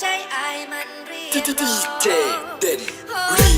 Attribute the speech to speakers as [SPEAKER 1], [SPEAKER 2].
[SPEAKER 1] ใจอายมันเรียก
[SPEAKER 2] ดีเจเด่นรี